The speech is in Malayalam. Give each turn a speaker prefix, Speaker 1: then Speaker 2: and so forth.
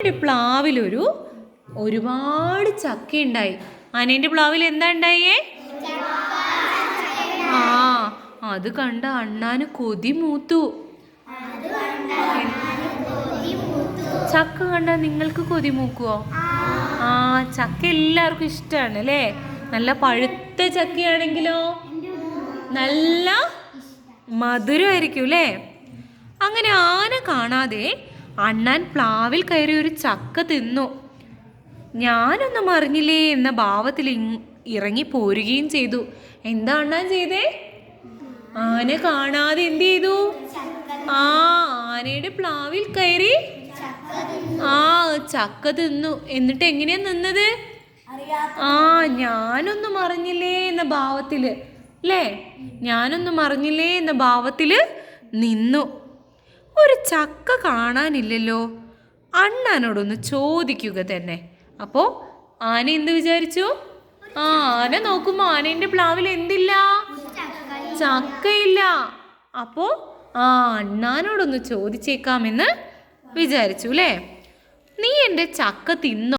Speaker 1: ഒരു പ്ലാവിലൊരു ഒരുപാട് ചക്ക ഉണ്ടായി അനേന്റെ പ്ലാവിൽ എന്താ ഉണ്ടായേ? ആ അത് കണ്ട അണ്ണാന് കൊതി മൂത്തു. ചക്ക കണ്ട നിങ്ങൾക്ക് കൊതി മൂക്കുവോ? ആ ചക്ക എല്ലാവർക്കും ഇഷ്ടമാണ് അല്ലേ? നല്ല പഴുത്ത ചക്കയാണെങ്കിലോ? നല്ല മധുരമായിരിക്കും അല്ലേ? അങ്ങനെ ആന കാണാതെ അണ്ണാൻ പ്ലാവിൽ കയറി ഒരു ചക്ക തിന്നു. ഞാനൊന്നും അറിഞ്ഞില്ലേ എന്ന ഭാവത്തിൽ ഇറങ്ങി പോരുകയും ചെയ്തു. എന്താ അണ്ണാൻ ചെയ്തേ? ആന കാണാതെ എന്ത് ചെയ്തു? ആ ആനയുടെ പ്ലാവിൽ കയറി ആ ചക്ക തിന്നു. എന്നിട്ട് എങ്ങനെയാ നിന്നത്? ആ ഞാനൊന്നും അറിഞ്ഞില്ലേ എന്ന ഭാവത്തിൽ അല്ലേ? ഞാനൊന്നും അറിഞ്ഞില്ലേ എന്ന ഭാവത്തിൽ നിന്നു. ഒരു ചക്ക കാണാനില്ലല്ലോ. അണ്ണാനോടൊന്ന് ചോദിക്കുക തന്നെ. അപ്പോ ആന എന്ത് വിചാരിച്ചു? ആന നോക്കുമ്പോ ആനേന്റെ പ്ലാവിൽ എന്തില്ല? ചക്കയില്ല. അപ്പോ ആ അണ്ണാനോടൊന്ന് ചോദിച്ചേക്കാമെന്ന് വിചാരിച്ചു അല്ലേ? നീ എന്റെ ചക്ക തിന്നോ?